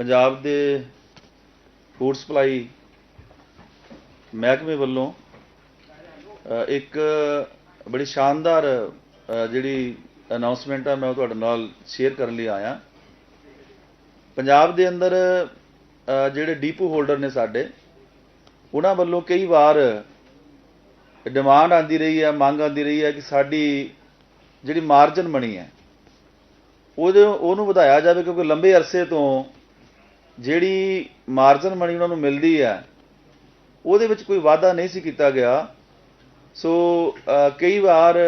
ਪੰਜਾਬ ਦੇ food supply ਮਹਿਕਮੇ ਵੱਲੋਂ ਇੱਕ ਬੜੀ ਸ਼ਾਨਦਾਰ ਜਿਹੜੀ ਅਨਾਉਂਸਮੈਂਟ ਆ, ਮੈਂ ਉਹ ਤੁਹਾਡੇ ਨਾਲ ਸ਼ੇਅਰ ਕਰਨ ਲਈ ਆਇਆ। ਪੰਜਾਬ ਦੇ ਅੰਦਰ ਜਿਹੜੇ ਡੀਪੂ ਹੋਲਡਰ ਨੇ ਸਾਡੇ, ਉਹਨਾਂ ਵੱਲੋਂ ਕਈ ਵਾਰ ਡਿਮਾਂਡ ਆਂਦੀ ਰਹੀ ਹੈ, ਮੰਗ ਆਂਦੀ ਰਹੀ ਹੈ ਕਿ ਸਾਡੀ ਜਿਹੜੀ ਮਾਰਜਨ ਬਣੀ ਹੈ, ਉਹਦੇ, ਉਹਨੂੰ ਵਧਾਇਆ ਜਾਵੇ ਕਿਉਂਕਿ ਲੰਬੇ ਅਰਸੇ ਤੋਂ ਜਿਹੜੀ ਮਾਰਜਨ ਮਣੀ ਉਹਨਾਂ ਨੂੰ ਮਿਲਦੀ ਹੈ, ਉਹਦੇ ਵਿੱਚ ਕੋਈ ਵਾਅਦਾ ਨਹੀਂ ਸੀ ਕੀਤਾ ਗਿਆ। ਸੋ ਕਈ ਵਾਰ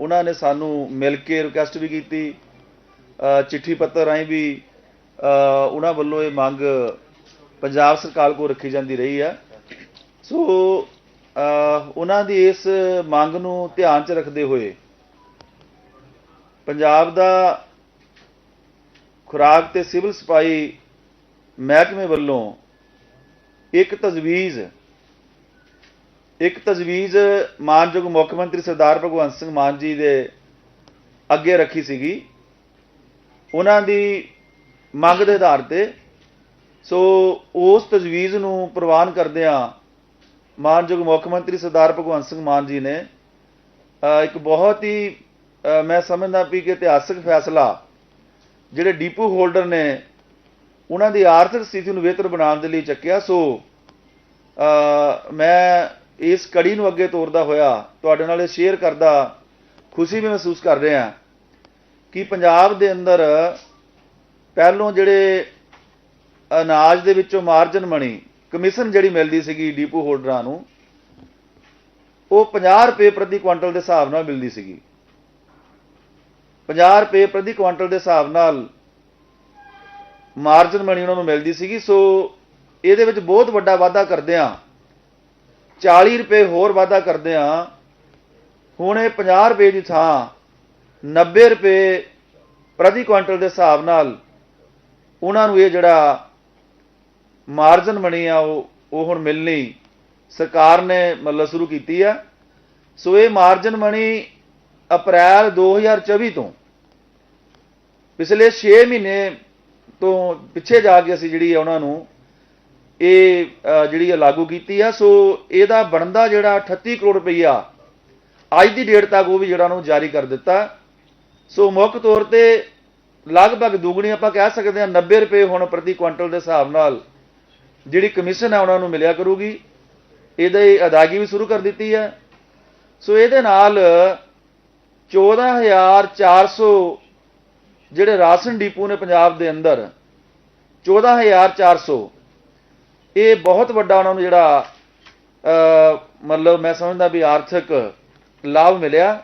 ਉਹਨਾਂ ਨੇ ਸਾਨੂੰ ਮਿਲ ਕੇ ਰਿਕੁਐਸਟ ਵੀ ਕੀਤੀ ਚਿੱਠੀ ਪੱਤਰ ਰਾਹੀਂ ਵੀ ਉਹਨਾਂ ਵੱਲੋਂ ਇਹ ਮੰਗ ਪੰਜਾਬ ਸਰਕਾਰ ਕੋਲ ਰੱਖੀ ਜਾਂਦੀ ਰਹੀ ਹੈ। ਸੋ ਉਹਨਾਂ ਦੀ ਇਸ ਮੰਗ ਨੂੰ ਧਿਆਨ 'ਚ ਰੱਖਦੇ ਹੋਏ ਪੰਜਾਬ ਦਾ ਖੁਰਾਕ ਤੇ ਸਿਵਲ ਸਪਾਈ ਮਹਿਕਮੇ ਵੱਲੋਂ ਇੱਕ ਤਜਵੀਜ਼ ਇੱਕ ਤਜਵੀਜ਼ ਮਾਨਯੋਗ ਮੁੱਖ ਮੰਤਰੀ ਸਰਦਾਰ ਭਗਵੰਤ ਸਿੰਘ ਮਾਨ ਜੀ ਦੇ ਅੱਗੇ ਰੱਖੀ ਸੀਗੀ। ਉਹਨਾਂ ਦੀ ਮੰਗ ਦੇ ਆਧਾਰ ਤੇ, ਸੋ ਉਸ ਤਜਵੀਜ਼ ਨੂੰ ਪ੍ਰਵਾਨ ਕਰਦਿਆਂ ਮਾਨਯੋਗ ਮੁੱਖ ਮੰਤਰੀ ਸਰਦਾਰ ਭਗਵੰਤ ਸਿੰਘ ਮਾਨ ਜੀ ਨੇ ਇੱਕ ਬਹੁਤ ਹੀ ਮੈਂ ਸਮਝਦਾ ਵੀ ਕਿ ਇਤਿਹਾਸਕ ਫੈਸਲਾ ਜਿਹੜੇ ਡੀਪੂ ਹੋਲਡਰ ਨੇ ਉਹਨਾਂ ਦੀ ਆਰਥਿਕ ਸਥਿਤੀ ਨੂੰ ਬਿਹਤਰ ਬਣਾਉਣ ਦੇ ਲਈ ਚੱਕਿਆ। ਸੋ ਮੈਂ ਇਸ ਕੜੀ ਨੂੰ ਅੱਗੇ ਤੋਰਦਾ ਹੋਇਆ ਤੁਹਾਡੇ ਨਾਲ ਇਹ ਸ਼ੇਅਰ ਕਰਦਾ ਖੁਸ਼ੀ ਵੀ ਮਹਿਸੂਸ ਕਰ ਰਿਹਾ ਕਿ ਪੰਜਾਬ ਦੇ ਅੰਦਰ ਪਹਿਲੋਂ ਜਿਹੜੇ ਅਨਾਜ ਦੇ ਵਿੱਚੋਂ ਮਾਰਜਨ ਮਣੀ ਕਮਿਸ਼ਨ ਜਿਹੜੀ ਮਿਲਦੀ ਸੀਗੀ ਡੀਪੂ ਹੋਲਡਰਾਂ ਨੂੰ, ਉਹ 50 ਰੁਪਏ ਪ੍ਰਤੀ ਕੁਇੰਟਲ ਦੇ ਹਿਸਾਬ ਨਾਲ ਮਿਲਦੀ ਸੀਗੀ। 50 ਰੁਪਏ ਪ੍ਰਤੀ ਕੁਇੰਟਲ ਦੇ ਹਿਸਾਬ ਨਾਲ ਮਾਰਜਨ ਮਣੀ ਉਹਨਾਂ ਨੂੰ ਮਿਲਦੀ ਸੀਗੀ, ਸੋ ਇਹਦੇ ਵਿੱਚ ਬਹੁਤ ਵੱਡਾ ਵਾਧਾ ਕਰਦੇ ਆ 40 ਰੁਪਏ ਹੋਰ ਵਾਧਾ ਕਰਦੇ ਆ ਹੁਣ ਇਹ 50 ਰੁਪਏ ਦੀ ਥਾਂ 90 ਰੁਪਏ ਪ੍ਰਤੀ ਕੁਇੰਟਲ ਦੇ ਹਿਸਾਬ ਨਾਲ ਉਹਨਾਂ ਨੂੰ ਇਹ ਜਿਹੜਾ ਮਾਰਜਨ ਮਣੀ ਆ, ਉਹ ਉਹ ਹੁਣ ਮਿਲਣੀ ਸਰਕਾਰ ਨੇ ਮਤਲਬ ਸ਼ੁਰੂ ਕੀਤੀ ਆ। ਸੋ ਇਹ ਮਾਰਜਨ ਮਣੀ ਅਪ੍ਰੈਲ 2024 ਤੋਂ ਪਿਛਲੇ 6 ਮਹੀਨੇ ਤੋਂ ਪਿੱਛੇ ਜਾ ਕੇ ਅਸੀਂ ਜਿਹੜੀ ਆ ਉਹਨਾਂ ਨੂੰ ਇਹ ਜਿਹੜੀ ਆ ਲਾਗੂ ਕੀਤੀ ਆ। ਸੋ ਇਹਦਾ ਬਣਦਾ ਜਿਹੜਾ 38 ਕਰੋੜ ਰੁਪਈਆ ਅੱਜ ਦੀ ਡੇਟ ਤੱਕ ਉਹ ਵੀ ਜਿਹੜਾ ਉਹਨੂੰ ਜਾਰੀ ਕਰ ਦਿੱਤਾ। ਸੋ ਮੁੱਖ ਤੌਰ ਤੇ ਲਗਭਗ ਦੁੱਗਣੀ ਆਪਾਂ ਕਹਿ ਸਕਦੇ ਹਾਂ 90 ਰੁਪਏ ਹੁਣ ਪ੍ਰਤੀ ਕੁਇੰਟਲ ਦੇ ਹਿਸਾਬ ਨਾਲ ਜਿਹੜੀ ਕਮਿਸ਼ਨ ਹੈ ਉਹਨਾਂ ਨੂੰ ਮਿਲਿਆ ਕਰੂਗੀ। ਇਹਦੇ ਅਦਾਇਗੀ ਵੀ ਸ਼ੁਰੂ ਕਰ ਦਿੱਤੀ ਹੈ ਸੋ ਇਹਦੇ ਨਾਲ 14400 ਜਿਹੜੇ ਰਾਸ਼ਨ ਡਿਪੂ ਨੇ ਪੰਜਾਬ ਦੇ ਅੰਦਰ 14400 ਇਹ ਬਹੁਤ ਵੱਡਾ ਉਹਨਾਂ ਨੂੰ ਜਿਹੜਾ ਮਤਲਬ ਮੈਂ ਸਮਝਦਾ ਵੀ ਆਰਥਿਕ ਲਾਭ ਮਿਲਿਆ।